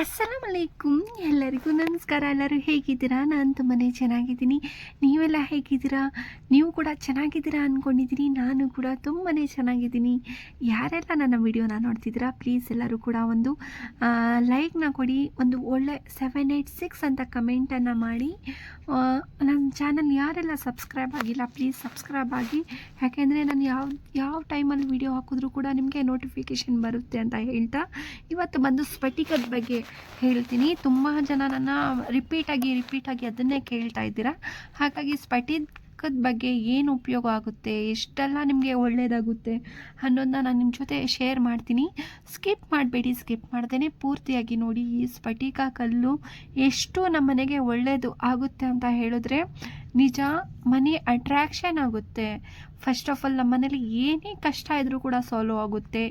ಅಸ್ಸಲಾಮ್ ಅಲೈಕುಮ್ ಎಲ್ಲರಿಗೂ ನಮಸ್ಕಾರ. ಎಲ್ಲರೂ ಹೇಗಿದ್ದೀರಾ? ನಾನು ತುಂಬಾ ಚೆನ್ನಾಗಿದ್ದೀನಿ. ನೀವೆಲ್ಲ ಹೇಗಿದ್ದೀರಾ? ನೀವು ಕೂಡ ಚೆನ್ನಾಗಿದ್ದೀರಾ ಅಂದ್ಕೊಂಡಿದ್ದೀನಿ ನಾನು ಕೂಡ ತುಂಬಾ ಚೆನ್ನಾಗಿದ್ದೀನಿ. ಯಾರೆಲ್ಲ ನನ್ನ ವಿಡಿಯೋನ ನೋಡ್ತಿದ್ದೀರಾ ಪ್ಲೀಸ್ ಎಲ್ಲರೂ ಕೂಡ ಒಂದು ಲೈಕ್ನ ಕೊಡಿ. ಒಂದು ಒಳ್ಳೆ ಸೆವೆನ್ ಏಯ್ಟ್ ಸಿಕ್ಸ್ ಅಂತ ಕಮೆಂಟನ್ನು ಮಾಡಿ. ನನ್ನ ಚಾನಲ್ ಯಾರೆಲ್ಲ ಸಬ್ಸ್ಕ್ರೈಬ್ ಆಗಿಲ್ಲ ಪ್ಲೀಸ್ ಸಬ್ಸ್ಕ್ರೈಬ್ ಆಗಿ. ಯಾಕೆಂದರೆ ನಾನು ಯಾವ ಯಾವ ಟೈಮಲ್ಲಿ ವಿಡಿಯೋ ಹಾಕಿದ್ರೂ ಕೂಡ ನಿಮಗೆ ನೋಟಿಫಿಕೇಷನ್ ಬರುತ್ತೆ ಅಂತ ಹೇಳ್ತಾ. ಇವತ್ತು ಬಂದು ಸ್ಫಟಿಕದ ಬಗ್ಗೆ ಹೇಳ್ತೀನಿ. ತುಂಬ ಜನ ನನ್ನ ರಿಪೀಟಾಗಿ ರಿಪೀಟಾಗಿ ಅದನ್ನೇ ಕೇಳ್ತಾ ಇದ್ದೀರಾ. ಹಾಗಾಗಿ ಸ್ಫಟಿಕದ ಬಗ್ಗೆ ಏನು ಉಪಯೋಗ ಆಗುತ್ತೆ? ಎಷ್ಟೆಲ್ಲ ನಿಮಗೆ ಒಳ್ಳೆಯದಾಗುತ್ತೆ ಅನ್ನೋದನ್ನ ನಾನು ನಿಮ್ಮ ಜೊತೆ ಶೇರ್ ಮಾಡ್ತೀನಿ. ಸ್ಕಿಪ್ ಮಾಡಬೇಡಿ ಸ್ಕಿಪ್ ಮಾಡ್ದೇ ಪೂರ್ತಿಯಾಗಿ ನೋಡಿ ಈ ಸ್ಫಟಿಕ ಕಲ್ಲು ಎಷ್ಟು ನಮ್ಮನೆಗೆ ಒಳ್ಳೆಯದು ಆಗುತ್ತೆ ಅಂತ ಹೇಳಿದ್ರೆ ನಿಜ ಮನಿ ಅಟ್ರ್ಯಾಕ್ಷನ್ ಆಗುತ್ತೆ. ಫಸ್ಟ್ ಆಫ್ ಆಲ್ ನಮ್ಮ ಮನೇಲಿ ಏನೇ ಕಷ್ಟ ಇದ್ದರೂ ಕೂಡ ಸಾಲ್ವ್ ಆಗುತ್ತೆ.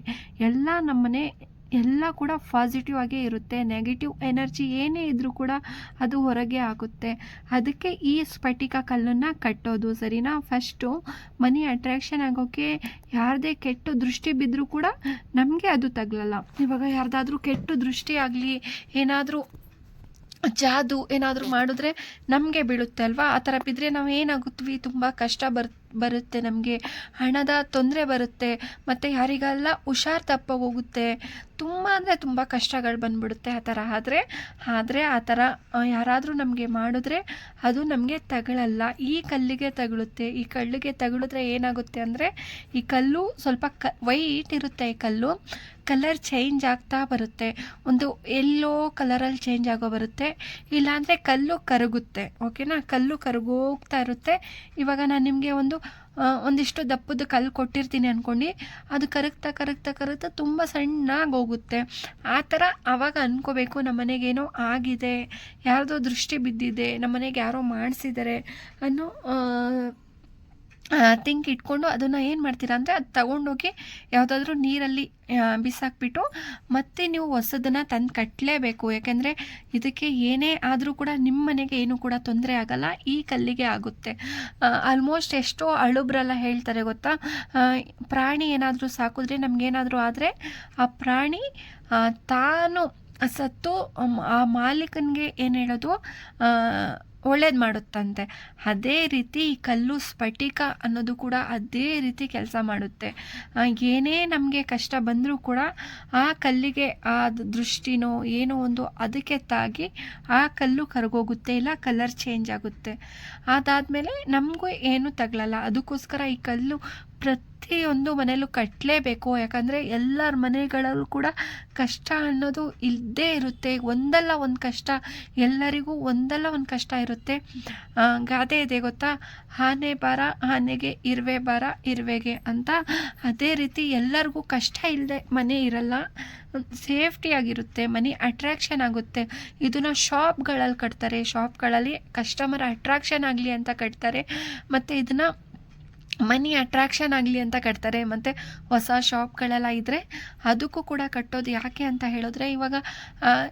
ಎಲ್ಲ ನಮ್ಮನೆ ಎಲ್ಲ ಕೂಡ ಪಾಸಿಟಿವ್ ಆಗೇ ಇರುತ್ತೆ. ನೆಗೆಟಿವ್ ಎನರ್ಜಿ ಏನೇ ಇದ್ರೂ ಕೂಡ ಅದು ಹೊರಗೆ ಆಗುತ್ತೆ. ಅದಕ್ಕೆ ಈ ಸ್ಫಟಿಕ ಕಲ್ಲನ್ನು ಕಟ್ಟೋದು ಸರಿನಾ? ಫಸ್ಟು ಮನಿ ಅಟ್ರ್ಯಾಕ್ಷನ್ ಆಗೋಕ್ಕೆ ಯಾರದೇ ಕೆಟ್ಟು ದೃಷ್ಟಿ ಬಿದ್ದರೂ ಕೂಡ ನಮಗೆ ಅದು ತಗಲಲ್ಲ. ಇವಾಗ ಯಾರ್ದಾದ್ರೂ ಕೆಟ್ಟ ದೃಷ್ಟಿ ಆಗಲಿ, ಏನಾದರೂ ಜಾದು ಏನಾದರೂ ಮಾಡಿದ್ರೆ ನಮಗೆ ಬೀಳುತ್ತೆ ಅಲ್ವಾ? ಆ ಥರ ಬಿದ್ದರೆ ನಾವು ಏನಾಗುತ್ತೀವಿ ತುಂಬ ಕಷ್ಟ ಬರ್ ಬರುತ್ತೆ, ನಮಗೆ ಹಣದ ತೊಂದರೆ ಬರುತ್ತೆ, ಮತ್ತು ಯಾರಿಗೆಲ್ಲ ಹುಷಾರು ತಪ್ಪ ಹೋಗುತ್ತೆ, ತುಂಬ ಅಂದರೆ ತುಂಬ ಕಷ್ಟಗಳು ಬಂದ್ಬಿಡುತ್ತೆ ಆ ಥರ ಆದರೆ ಆದರೆ ಆ ಥರ ಯಾರಾದರೂ ನಮಗೆ ಮಾಡಿದ್ರೆ ಅದು ನಮಗೆ ತಗಳಲ್ಲ. ಈ ಕಲ್ಲಿಗೆ ತಗಳುತ್ತೆ, ಈ ಕಲ್ಲಿಗೆ ತಗಳಿದ್ರೆ ಏನಾಗುತ್ತೆ ಅಂದರೆ, ಈ ಕಲ್ಲು ಸ್ವಲ್ಪ ಕ, ವೈಟ್ ಇರುತ್ತೆ ಈ ಕಲ್ಲು, ಕಲರ್ ಚೇಂಜ್ ಆಗ್ತಾ ಬರುತ್ತೆ. ಒಂದು ಎಲ್ಲೋ ಕಲರಲ್ಲಿ ಚೇಂಜ್ ಆಗೋ ಬರುತ್ತೆ, ಇಲ್ಲಾಂದರೆ ಕಲ್ಲು ಕರಗುತ್ತೆ, ಓಕೆನಾ? ಕಲ್ಲು ಕರಗೋಗ್ತಾ ಇರುತ್ತೆ. ಇವಾಗ ನಾನು ನಿಮಗೆ ಒಂದು ಒಂದಿಷ್ಟು ದಪ್ಪದ ಕಲ್ಲು ಕೊಟ್ಟಿರ್ತೀನಿ ಅಂದ್ಕೊಂಡು ಅದು ಕರಗ್ತಾ ಕರಗ್ತಾ ಕರಗ್ತಾ ತುಂಬ ಸಣ್ಣಗೆ ಹೋಗುತ್ತೆ. ಆ ಥರ ಆವಾಗ ಅಂದ್ಕೋಬೇಕು ನಮ್ಮ ಮನೆಗೇನೋ ಆಗಿದೆ, ಯಾರದೋ ದೃಷ್ಟಿ ಬಿದ್ದಿದೆ, ನಮ್ಮ ಮನೆಗೆ ಯಾರೋ ಮಾಡಿಸಿದ್ದಾರೆ ಅನ್ನೋ ಥಿಂಕ್ ಇಟ್ಕೊಂಡು ಅದನ್ನು ಏನು ಮಾಡ್ತೀರಾ ಅಂದರೆ ಅದು ತಗೊಂಡೋಗಿ ಯಾವುದಾದ್ರೂ ನೀರಲ್ಲಿ ಬಿಸಾಕ್ಬಿಟ್ಟು ಮತ್ತೆ ನೀವು ಹೊಸದನ್ನು ತಂದು ಕಟ್ಟಲೇಬೇಕು ಯಾಕೆಂದರೆ ಇದಕ್ಕೆ ಏನೇ ಆದರೂ ಕೂಡ ನಿಮ್ಮ ಮನೆಗೆ ಏನು ಕೂಡ ತೊಂದರೆ ಆಗಲ್ಲ, ಈ ಕಲ್ಲಿಗೆ ಆಗುತ್ತೆ. ಆಲ್ಮೋಸ್ಟ್ ಎಷ್ಟೋ ಅಳುಬ್ರೆಲ್ಲ ಹೇಳ್ತಾರೆ ಗೊತ್ತಾ? ಪ್ರಾಣಿ ಏನಾದರೂ ಸಾಕಿದ್ರೆ ನಮಗೇನಾದರೂ ಆದರೆ ಆ ಪ್ರಾಣಿ ತಾನು ಸತ್ತು, ಆ ಮಾಲೀಕನಿಗೆ ಏನು ಹೇಳೋದು? ಒಳ್ಳೇದು ಮಾಡುತ್ತಂತೆ. ಅದೇ ರೀತಿ ಈ ಕಲ್ಲು ಸ್ಫಟಿಕ ಅನ್ನೋದು ಕೂಡ ಅದೇ ರೀತಿ ಕೆಲಸ ಮಾಡುತ್ತೆ. ಏನೇ ನಮಗೆ ಕಷ್ಟ ಬಂದರೂ ಕೂಡ ಆ ಕಲ್ಲಿಗೆ ಆ ದೃಷ್ಟಿನೋ ಏನೋ ಒಂದು ಅದಕ್ಕೆ ತಾಗಿ ಆ ಕಲ್ಲು ಕರಗೋಗುತ್ತೆ ಇಲ್ಲ ಕಲರ್ ಚೇಂಜ್ ಆಗುತ್ತೆ. ಅದಾದಮೇಲೆ ನಮಗೂ ಏನೂ ತಗಲಲ್ಲ. ಅದಕ್ಕೋಸ್ಕರ ಈ ಕಲ್ಲು ಪ್ರತಿಯೊಂದು ಮನೆಯಲ್ಲೂ ಕಟ್ಟಲೇಬೇಕು ಯಾಕಂದರೆ ಎಲ್ಲರ ಮನೆಗಳಲ್ಲೂ ಕೂಡ ಕಷ್ಟ ಅನ್ನೋದು ಇಲ್ಲದೇ ಇರುತ್ತೆ. ಒಂದಲ್ಲ ಒಂದು ಕಷ್ಟ, ಎಲ್ಲರಿಗೂ ಒಂದಲ್ಲ ಒಂದು ಕಷ್ಟ ಇರುತ್ತೆ. ಗಾದೆ ಇದೆ ಗೊತ್ತಾ? ಆನೆ ಬಾರ, ಆನೆಗೆ ಇರುವೆ ಬಾರ, ಇರುವೆಗೆ ಅಂತ ಅದೇ ರೀತಿ ಎಲ್ಲರಿಗೂ ಕಷ್ಟ ಇಲ್ಲದೆ ಮನೆ ಇರಲ್ಲ. ಸೇಫ್ಟಿಯಾಗಿರುತ್ತೆ ಮನಿ ಅಟ್ರ್ಯಾಕ್ಷನ್ ಆಗುತ್ತೆ. ಇದನ್ನು ಶಾಪ್ಗಳಲ್ಲಿ ಕಟ್ತಾರೆ. ಶಾಪ್ಗಳಲ್ಲಿ ಕಸ್ಟಮರ್ ಅಟ್ರಾಕ್ಷನ್ ಆಗಲಿ ಅಂತ ಕಟ್ತಾರೆ. ಮತ್ತು ಇದನ್ನು ಮನಿ ಅಟ್ರಾಕ್ಷನ್ ಆಗಲಿ ಅಂತ ಕಟ್ತಾರೆ. ಮತ್ತು ಹೊಸ ಶಾಪ್ಗಳೆಲ್ಲ ಇದ್ದರೆ ಅದಕ್ಕೂ ಕೂಡ ಕಟ್ಟೋದು ಯಾಕೆ ಅಂತ ಹೇಳಿದ್ರೆ ಇವಾಗ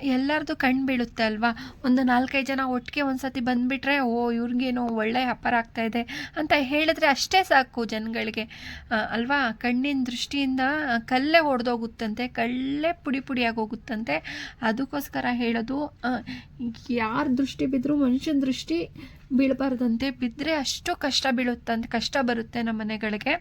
ಎಲ್ಲರದು ಕಣ್ಣು ಬೀಳುತ್ತೆ ಅಲ್ವಾ? ಒಂದು ನಾಲ್ಕೈದು ಜನ ಒಟ್ಟಿಗೆ ಒಂದು ಸತಿ ಬಂದುಬಿಟ್ರೆ, ಓ, ಇವ್ರಿಗೇನೋ ಒಳ್ಳೆ ವ್ಯಾಪಾರ ಇದೆ ಅಂತ ಹೇಳಿದ್ರೆ ಅಷ್ಟೇ ಸಾಕು ಜನಗಳಿಗೆ. ಅಲ್ವಾ? ಕಣ್ಣಿನ ದೃಷ್ಟಿಯಿಂದ ಕಲ್ಲೇ ಹೊಡೆದೋಗುತ್ತಂತೆ ಕಲ್ಲೇ ಪುಡಿ ಪುಡಿಯಾಗಿ ಹೋಗುತ್ತಂತೆ. ಅದಕ್ಕೋಸ್ಕರ ಹೇಳೋದು ಯಾರ ದೃಷ್ಟಿ ಬಿದ್ದರೂ ಮನುಷ್ಯನ ದೃಷ್ಟಿ ಬೀಳಬಾರ್ದಂತೆ ಬಿದ್ದರೆ ಅಷ್ಟು ಕಷ್ಟ ಬೀಳುತ್ತಂತ ಕಷ್ಟ ಬರುತ್ತೆ ನಮ್ಮ ಮನೆಗಳಿಗೆ.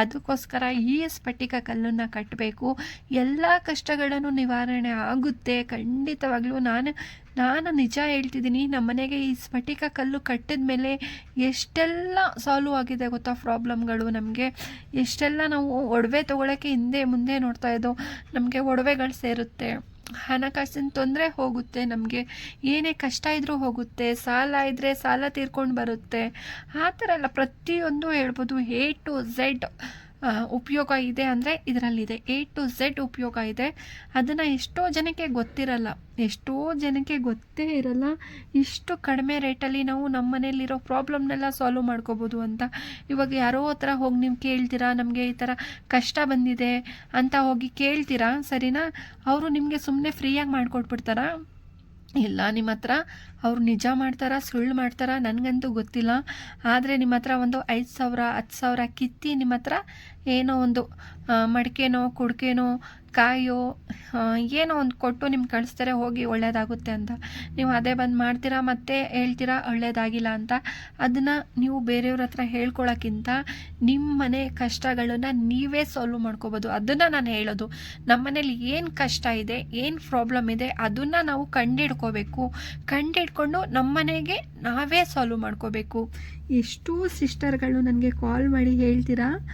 ಅದಕ್ಕೋಸ್ಕರ ಈ ಸ್ಫಟಿಕ ಕಲ್ಲನ್ನು ಕಟ್ಟಬೇಕು ಎಲ್ಲ ಕಷ್ಟಗಳನ್ನು ನಿವಾರಣೆ ಆಗುತ್ತೆ. ಖಂಡಿತವಾಗ್ಲೂ ನಾನು ನಾನು ನಿಜ ಹೇಳ್ತಿದ್ದೀನಿ, ನಮ್ಮ ಮನೆಗೆ ಈ ಸ್ಫಟಿಕ ಕಲ್ಲು ಕಟ್ಟಿದ ಮೇಲೆ ಎಷ್ಟೆಲ್ಲ ಸಾಲ್ವ್ ಆಗಿದೆ ಗೊತ್ತಾ ಪ್ರಾಬ್ಲಮ್ಗಳು ನಮಗೆ. ಎಷ್ಟೆಲ್ಲ ನಾವು ಒಡವೆ ತೊಗೊಳಕ್ಕೆ ಹಿಂದೆ ಮುಂದೆ ನೋಡ್ತಾ ಇದ್ದೋ, ನಮಗೆ ಒಡವೆಗಳು ಸೇರುತ್ತೆ. ಹಣಕಾಸಿನ ತೊಂದರೆ ಹೋಗುತ್ತೆ, ನಮಗೆ ಏನೇ ಕಷ್ಟ ಇದ್ದರೂ ಹೋಗುತ್ತೆ, ಸಾಲ ಇದ್ದರೆ ಸಾಲ ತೀರ್ಕೊಂಡು ಬರುತ್ತೆ. ಆ ಥರ ಎಲ್ಲ ಪ್ರತಿಯೊಂದು ಹೇಳ್ಬೋದು ಎ ಟು ಝೆಡ್ ಉಪಯೋಗ ಇದೆ ಅಂದರೆ ಇದರಲ್ಲಿದೆ ಎ ಟು ಝೆಡ್ ಉಪಯೋಗ ಇದೆ. ಅದನ್ನು ಎಷ್ಟೋ ಜನಕ್ಕೆ ಗೊತ್ತಿರಲ್ಲ. ಎಷ್ಟೋ ಜನಕ್ಕೆ ಗೊತ್ತೇ ಇರಲ್ಲ. ಇಷ್ಟು ಕಡಿಮೆ ರೇಟಲ್ಲಿ ನಾವು ನಮ್ಮ ಮನೇಲಿರೋ ಪ್ರಾಬ್ಲಮ್ನೆಲ್ಲ ಸಾಲ್ವ್ ಮಾಡ್ಕೋಬೋದು ಅಂತ. ಇವಾಗ ಯಾರೋ ಹತ್ರ ಹೋಗಿ ನೀವು ಕೇಳ್ತೀರಾ, ನಮಗೆ ಈ ಥರ ಕಷ್ಟ ಬಂದಿದೆ ಅಂತ ಹೋಗಿ ಕೇಳ್ತೀರಾ, ಸರಿನಾ? ಅವರು ನಿಮಗೆ ಸುಮ್ಮನೆ ಫ್ರೀಯಾಗಿ ಮಾಡಿಕೊಟ್ಬಿಡ್ತಾರಾ? ಇಲ್ಲ ನಿಮ್ಮ ಹತ್ರ ಅವ್ರು ನಿಜ ಮಾಡ್ತಾರಾ, ಸುಳ್ಳು ಮಾಡ್ತಾರಾ, ನನಗಂತೂ ಗೊತ್ತಿಲ್ಲ. ಆದರೆ ನಿಮ್ಮ ಹತ್ರ ಒಂದು ಐದು ಸಾವಿರ, ಹತ್ತು ಸಾವಿರ ಕಿತ್ತಿ ನಿಮ್ಮ ಹತ್ರ ಏನೋ ಒಂದು ಮಡಿಕೆನೋ, ಕುಡಿಕೆನೋ, ಕಾಯೋ ಏನೋ ಒಂದು ಕೊಟ್ಟು ನಿಮ್ಗೆ ಕಳಿಸ್ತಾರೆ, ಹೋಗಿ ಒಳ್ಳೇದಾಗುತ್ತೆ ಅಂತ. ನೀವು ಅದೇ ಬಂದು ಮಾಡ್ತೀರಾ ಮತ್ತೆ ಹೇಳ್ತೀರಾ ಒಳ್ಳೇದಾಗಿಲ್ಲ ಅಂತ. ಅದನ್ನು ನೀವು ಬೇರೆಯವ್ರ ಹತ್ರ ಹೇಳ್ಕೊಳ್ಳೋಕ್ಕಿಂತ ನಿಮ್ಮ ಮನೆ ಕಷ್ಟಗಳನ್ನು ನೀವೇ ಸಾಲ್ವ್ ಮಾಡ್ಕೋಬೋದು. ಅದನ್ನು ನಾನು ಹೇಳೋದು. ನಮ್ಮ ಮನೇಲಿ ಏನು ಕಷ್ಟ ಇದೆ, ಏನು ಪ್ರಾಬ್ಲಮ್ ಇದೆ, ಅದನ್ನು ನಾವು ಕಂಡಿಡ್ಕೋಬೇಕು ಕಂಡಿಡ್ಕೊಂಡು ನಮ್ಮ ಮನೆಗೆ ನಾವೇ ಸಾಲ್ವ್ ಮಾಡ್ಕೋಬೇಕು. ಎಷ್ಟೋ ಸಿಸ್ಟರ್ಗಳು ನನಗೆ ಕಾಲ್ ಮಾಡಿ ಹೇಳ್ತೀರಾ?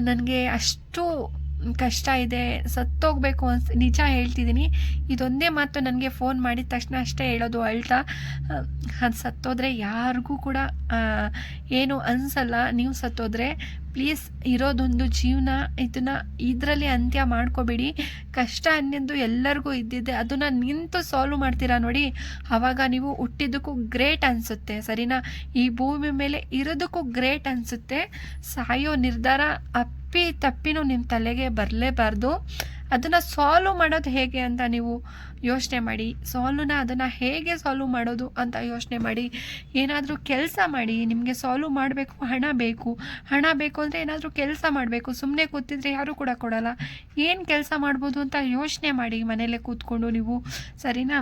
ನನಗೆ ಅಷ್ಟು ಕಷ್ಟ ಇದೆ, ಸತ್ತೋಗ್ಬೇಕು ಅನ್ಸ್, ನಿಜ ಹೇಳ್ತಿದ್ದೀನಿ. ಇದೊಂದೇ ಮಾತು ನನಗೆ ಫೋನ್ ಮಾಡಿದ ತಕ್ಷಣ ಅಷ್ಟೇ ಹೇಳೋದು ಅಳ್ತಾ ಅದು ಸತ್ತೋದ್ರೆ ಯಾರಿಗೂ ಕೂಡ ಏನು ಅನಿಸಲ್ಲ. ನೀವು ಸತ್ತೋದ್ರೆ ಪ್ಲೀಸ್ ಇರೋದೊಂದು ಜೀವನ ಇದನ್ನು ಇದರಲ್ಲಿ ಅಂತ್ಯ ಮಾಡ್ಕೋಬೇಡಿ. ಕಷ್ಟ ಅನ್ನೋದು ಎಲ್ಲರಿಗೂ ಇದ್ದಿದ್ದೆ. ಅದನ್ನು ನಿಂತು ಸಾಲ್ವ್ ಮಾಡ್ತೀರಾ ನೋಡಿ. ಆವಾಗ ನೀವು ಹುಟ್ಟಿದ್ದಕ್ಕೂ ಗ್ರೇಟ್ ಅನಿಸುತ್ತೆ, ಸರಿನಾ? ಈ ಭೂಮಿ ಮೇಲೆ ಇರೋದಕ್ಕೂ ಗ್ರೇಟ್ ಅನಿಸುತ್ತೆ. ಸಾಯೋ ನಿರ್ಧಾರ ಅಪ್ಪಿ ತಪ್ಪಿನೂ ನಿಮ್ಮ ತಲೆಗೆ ಬರಲೇಬಾರ್ದು. ಅದನ್ನು ಸಾಲ್ವ್ ಮಾಡೋದು ಹೇಗೆ ಅಂತ ನೀವು ಯೋಚನೆ ಮಾಡಿ. ಸಾಲ್ವ್ನ ಅದನ್ನು ಹೇಗೆ ಸಾಲ್ವ್ ಮಾಡೋದು ಅಂತ ಯೋಚನೆ ಮಾಡಿ. ಏನಾದರೂ ಕೆಲಸ ಮಾಡಿ. ನಿಮಗೆ ಸಾಲ್ವ್ ಮಾಡಬೇಕು, ಹಣ ಬೇಕು. ಹಣ ಬೇಕು ಅಂದರೆ ಏನಾದರೂ ಕೆಲಸ ಮಾಡಬೇಕು. ಸುಮ್ಮನೆ ಕೂತಿದ್ರೆ ಯಾರೂ ಕೂಡ ಕೊಡಲ್ಲ. ಏನು ಕೆಲಸ ಮಾಡ್ಬೋದು ಅಂತ ಯೋಚನೆ ಮಾಡಿ ಮನೇಲೆ ಕೂತ್ಕೊಂಡು ನೀವು. ಸರಿನಾ?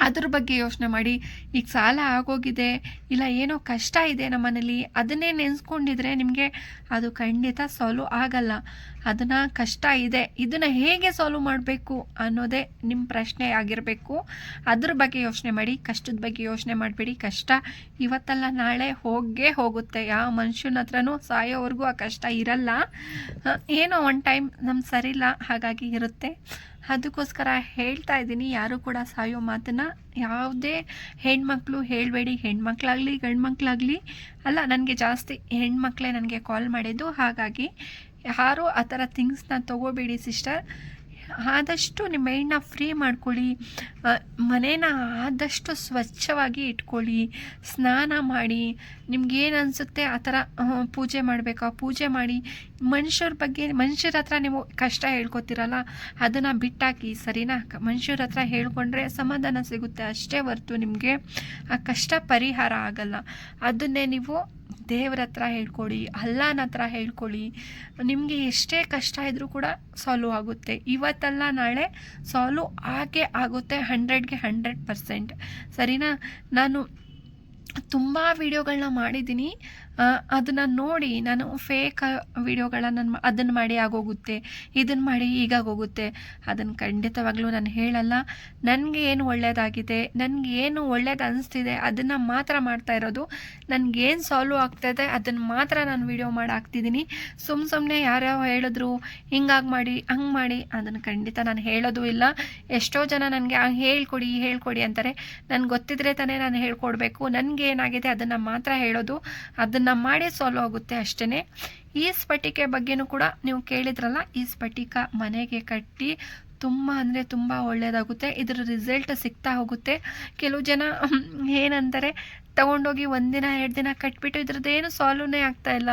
ಅದ್ರ ಬಗ್ಗೆ ಯೋಚನೆ ಮಾಡಿ, ಈಗ ಸಾಲ ಆಗೋಗಿದೆ, ಇಲ್ಲ ಏನೋ ಕಷ್ಟ ಇದೆ ನಮ್ಮ ಮನೇಲಿ ಅದನ್ನೇ ನೆನೆಸ್ಕೊಂಡಿದ್ರೆ ನಿಮಗೆ ಅದು ಖಂಡಿತ ಸಾಲ್ವ್ ಆಗಲ್ಲ. ಅದನ್ನು ಕಷ್ಟ ಇದೆ, ಇದನ್ನು ಹೇಗೆ ಸಾಲ್ವ್ ಮಾಡಬೇಕು ಅನ್ನೋದೇ ನಿಮ್ಮ ಪ್ರಶ್ನೆ ಆಗಿರಬೇಕು. ಅದ್ರ ಬಗ್ಗೆ ಯೋಚನೆ ಮಾಡಿ, ಕಷ್ಟದ ಬಗ್ಗೆ ಯೋಚನೆ ಮಾಡಬೇಡಿ. ಕಷ್ಟ ಇವತ್ತಲ್ಲ, ನಾಳೆ ಹೋಗೇ ಹೋಗುತ್ತೆ. ಯಾವ ಮನುಷ್ಯನ ಹತ್ರನೂ ಸಾಯೋವರೆಗೂ ಆ ಕಷ್ಟ ಇರಲ್ಲ. ಏನೋ ಒನ್ ಟೈಮ್ ನಮ್ಗೆ ಸರಿಲ್ಲ ಹಾಗಾಗಿ ಇರುತ್ತೆ. ಅದಕ್ಕೋಸ್ಕರ ಹೇಳ್ತಾ ಇದ್ದೀನಿ, ಯಾರು ಕೂಡ ಸಾಯೋ ಮಾತನ್ನು ಯಾವುದೇ ಹೆಣ್ಮಕ್ಳು ಹೇಳಬೇಡಿ, ಹೆಣ್ಮಕ್ಳಾಗಲಿ, ಗಂಡ್ಮಕ್ಳಾಗಲಿ. ಅಲ್ಲ, ನನಗೆ ಜಾಸ್ತಿ ಹೆಣ್ಮಕ್ಳೇ ನನಗೆ ಕಾಲ್ ಮಾಡಿದ್ದು. ಹಾಗಾಗಿ, ಯಾರು ಆ ಥರ ಥಿಂಗ್ಸ್ನ ತೊಗೋಬೇಡಿ ಸಿಸ್ಟರ್ ಆದಷ್ಟು ನಿಮ್ಮ ಮೈಂಡ್ನ ಫ್ರೀ ಮಾಡ್ಕೊಳ್ಳಿ. ಮನೇನ ಆದಷ್ಟು ಸ್ವಚ್ಛವಾಗಿ ಇಟ್ಕೊಳ್ಳಿ. ಸ್ನಾನ ಮಾಡಿ. ನಿಮ್ಗೇನು ಅನಿಸುತ್ತೆ ಆ ಥರ ಪೂಜೆ ಮಾಡಬೇಕಾ. ಪೂಜೆ ಮಾಡಿ ಮನುಷ್ಯರ ಬಗ್ಗೆ, ಮನುಷ್ಯರ ಹತ್ರ ನೀವು ಕಷ್ಟ ಹೇಳ್ಕೊತೀರಲ್ಲ, ಅದನ್ನು ಬಿಟ್ಟಾಕಿ, ಸರಿನಾ? ಮನುಷ್ಯರ ಹತ್ರ ಹೇಳ್ಕೊಂಡ್ರೆ ಸಮಾಧಾನ ಸಿಗುತ್ತೆ. ಅಷ್ಟೇ ಹೊರ್ತು ನಿಮಗೆ ಆ ಕಷ್ಟ ಪರಿಹಾರ ಆಗಲ್ಲ. ಅದನ್ನೇ ನೀವು ದೇವ್ರ ಹತ್ರ ಹೇಳ್ಕೊಳ್ಳಿ ಅಲ್ಲಾನ ಹತ್ರ ಹೇಳ್ಕೊಳ್ಳಿ ನಿಮಗೆ ಎಷ್ಟೇ ಕಷ್ಟ ಇದ್ದರೂ ಕೂಡ ಸಾಲ್ವ್ ಆಗುತ್ತೆ. ಇವತ್ತಲ್ಲ ನಾಳೆ ಸಾಲ್ವ್ ಆಗೇ ಆಗುತ್ತೆ ಹಂಡ್ರೆಡ್ಗೆ ಹಂಡ್ರೆಡ್ ಪರ್ಸೆಂಟ್ ಸರಿನಾ? ನಾನು ತುಂಬ ವೀಡಿಯೋಗಳನ್ನ ಮಾಡಿದ್ದೀನಿ. ಅದನ್ನು ನೋಡಿ ನಾನು ಫೇಕ್ ವಿಡಿಯೋಗಳನ್ನು ಅದನ್ನು ಮಾಡಿ ಆಗೋಗುತ್ತೆ, ಇದನ್ನು ಮಾಡಿ ಈಗಾಗೋಗುತ್ತೆ. ಅದನ್ನು ಖಂಡಿತವಾಗ್ಲೂ ನಾನು ಹೇಳಲ್ಲ. ನನಗೆ ಏನು ಒಳ್ಳೆಯದಾಗಿದೆ ನನಗೆ ಏನು ಒಳ್ಳೇದು ಅನಿಸ್ತಿದೆ, ಅದನ್ನು ಮಾತ್ರ ಮಾಡ್ತಾ ಇರೋದು. ನನಗೇನು ಸಾಲ್ವ್ ಆಗ್ತಾಯಿದೆ ಅದನ್ನು ಮಾತ್ರ ನಾನು ವಿಡಿಯೋ ಮಾಡಿ ಹಾಕ್ತಿದ್ದೀನಿ ಸುಮ್ಮ ಸುಮ್ಮನೆ ಯಾರ್ಯಾವ ಹೇಳಿದ್ರು, ಹಿಂಗಾಗಿ ಮಾಡಿ, ಹಂಗೆ ಮಾಡಿ, ಅದನ್ನು ಖಂಡಿತ ನಾನು ಹೇಳೋದು ಇಲ್ಲ. ಎಷ್ಟೋ ಜನ ನನಗೆ ಹೇಳ್ಕೊಡಿ ಹೇಳ್ಕೊಡಿ ಅಂತಾರೆ. ನನಗೆ ಗೊತ್ತಿದ್ರೆ ತಾನೇ ನಾನು ಹೇಳ್ಕೊಡ್ಬೇಕು. ನನಗೆ ಏನಾಗಿದೆ, ಅದನ್ನು ಮಾತ್ರ ಹೇಳೋದು. ಅದನ್ನು ಮಾಡಿ ಸಾಲ್ವ್ ಆಗುತ್ತೆ ಅಷ್ಟೇ ಈ ಸ್ಫಟಿಕೆ ಬಗ್ಗೆನೂ ಕೂಡ ನೀವು ಕೇಳಿದ್ರಲ್ಲ ಈ ಸ್ಫಟಿಕ ಮನೆಗೆ ಕಟ್ಟಿ ತುಂಬ ಅಂದರೆ ತುಂಬ ಒಳ್ಳೆಯದಾಗುತ್ತೆ ಇದರ ರಿಸಲ್ಟ್ ಸಿಗ್ತಾ ಹೋಗುತ್ತೆ. ಕೆಲವು ಜನ ಏನಂತಾರೆ ತಗೊಂಡೋಗಿ ಒಂದಿನ ಎರಡು ದಿನ ಕಟ್ಬಿಟ್ಟು ಇದ್ರದ್ದು ಏನು ಆಗ್ತಾ ಇಲ್ಲ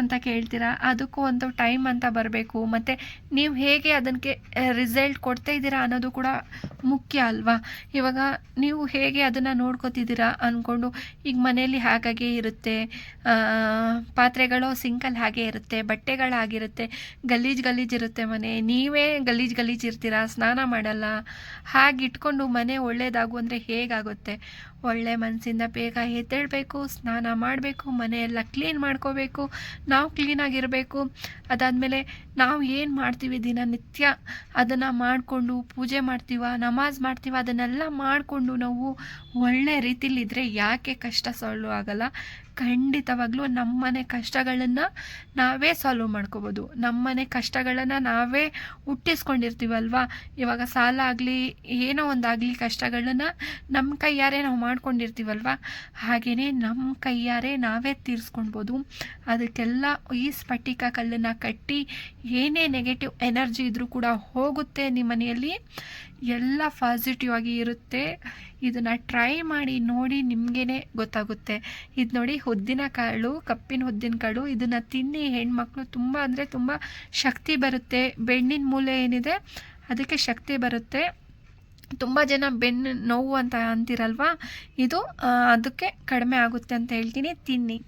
ಅಂತ ಕೇಳ್ತೀರಾ? ಅದಕ್ಕೂ ಒಂದು ಟೈಮ್ ಅಂತ ಬರಬೇಕು. ಮತ್ತು ನೀವು ಹೇಗೆ ಅದಕ್ಕೆ ರಿಸಲ್ಟ್ ಕೊಡ್ತಾ ಇದ್ದೀರಾ ಅನ್ನೋದು ಕೂಡ ಮುಖ್ಯ ಅಲ್ವಾ? ಇವಾಗ ನೀವು ಹೇಗೆ ಅದನ್ನು ನೋಡ್ಕೋತಿದ್ದೀರಾ ಅಂದ್ಕೊಂಡು ಈಗ ಮನೆಯಲ್ಲಿ ಹಾಗಾಗೆ ಇರುತ್ತೆ. ಪಾತ್ರೆಗಳು ಸಿಂಕಲ್ಲಿ ಹಾಗೆ ಇರುತ್ತೆ, ಬಟ್ಟೆಗಳು ಆಗಿರುತ್ತೆ ಗಲೀಜು ಗಲೀಜು ಇರುತ್ತೆ ಮನೆ. ನೀವೇ ಗಲೀಜು ಗಲೀಜು ಇರ್ತೀರಾ? ಸ್ನಾನ ಮಾಡಲ್ಲ? ಹಾಗೆ ಇಟ್ಕೊಂಡು ಮನೆ ಒಳ್ಳೇದಾಗು ಅಂದರೆ ಹೇಗಾಗುತ್ತೆ? ಒಳ್ಳೆ ಮನಸ್ಸಿಂದ ಬೇಗ ಎದ್ದೇಳಬೇಕು ಸ್ನಾನ ಮಾಡಬೇಕು ಮನೆಯೆಲ್ಲ ಕ್ಲೀನ್ ಮಾಡ್ಕೋಬೇಕು ನಾವು ಕ್ಲೀನಾಗಿರಬೇಕು ಅದಾದಮೇಲೆ ನಾವು ಏನು ಮಾಡ್ತೀವಿ ದಿನನಿತ್ಯ ಅದನ್ನು ಮಾಡಿಕೊಂಡು ಪೂಜೆ ಮಾಡ್ತೀವ, ನಮಾಜ್ ಮಾಡ್ತೀವ, ಅದನ್ನೆಲ್ಲ ಮಾಡಿಕೊಂಡು ನಾವು ಒಳ್ಳೆ ರೀತಿಲಿದ್ದರೆ ಯಾಕೆ ಕಷ್ಟ ಸಾಲ್ವ್ ಆಗಲ್ಲ? ಖಂಡಿತವಾಗ್ಲೂ ನಮ್ಮನೆ ಕಷ್ಟಗಳನ್ನು ನಾವೇ ಸಾಲ್ವ್ ಮಾಡ್ಕೋಬೋದು. ನಮ್ಮನೆ ಕಷ್ಟಗಳನ್ನು ನಾವೇ ಹುಟ್ಟಿಸ್ಕೊಂಡಿರ್ತೀವಲ್ವಾ? ಇವಾಗ ಸಾಲ ಆಗಲಿ, ಏನೋ ಒಂದಾಗಲಿ ಕಷ್ಟಗಳನ್ನ ನಮ್ಮ ಕೈಯಾರೆ ನಾವು ಮಾಡ್ಕೊಂಡಿರ್ತೀವಲ್ವ? ಹಾಗೆಯೇ ನಮ್ಮ ಕೈಯಾರೆ ನಾವೇ ತೀರಿಸ್ಕೊಳ್ಬೋದು. ಅದಕ್ಕೆಲ್ಲ ಈ ಸ್ಫಟಿಕ ಕಲ್ಲನ್ನು ಕಟ್ಟಿ ಏನೇ ನೆಗೆಟಿವ್ ಎನರ್ಜಿ ಇದ್ರೂ ಕೂಡ ಹೋಗುತ್ತೆ ನಿಮ್ಮ ಮನೆಯಲ್ಲಿ. ಎಲ್ಲ ಪಾಸಿಟಿವ್ ಆಗಿ ಇರುತ್ತೆ. ಇದನ್ನು ಟ್ರೈ ಮಾಡಿ ನೋಡಿ ನಿಮಗೇ ಗೊತ್ತಾಗುತ್ತೆ. ಇದು ನೋಡಿ ಉದ್ದಿನ ಕಾಳು, ಕಪ್ಪಿನ ಉದ್ದಿನ ಕಾಳು, ಇದನ್ನು ತಿನ್ನಿ ಹೆಣ್ಮಕ್ಳು ತುಂಬ ಅಂದರೆ ತುಂಬ ಶಕ್ತಿ ಬರುತ್ತೆ. ಬೆಣ್ಣಿನ ಮೂಲೆ ಏನಿದೆ, ಅದಕ್ಕೆ ಶಕ್ತಿ ಬರುತ್ತೆ. ತುಂಬ ಜನ ಬೆನ್ನು ನೋವು ಅಂತ ಅಂತೀರಲ್ವಾ? ಇದು ಅದಕ್ಕೆ ಕಡಿಮೆ ಆಗುತ್ತೆ ಅಂತ ಹೇಳ್ತೀನಿ. ತಿನ್ನಿ.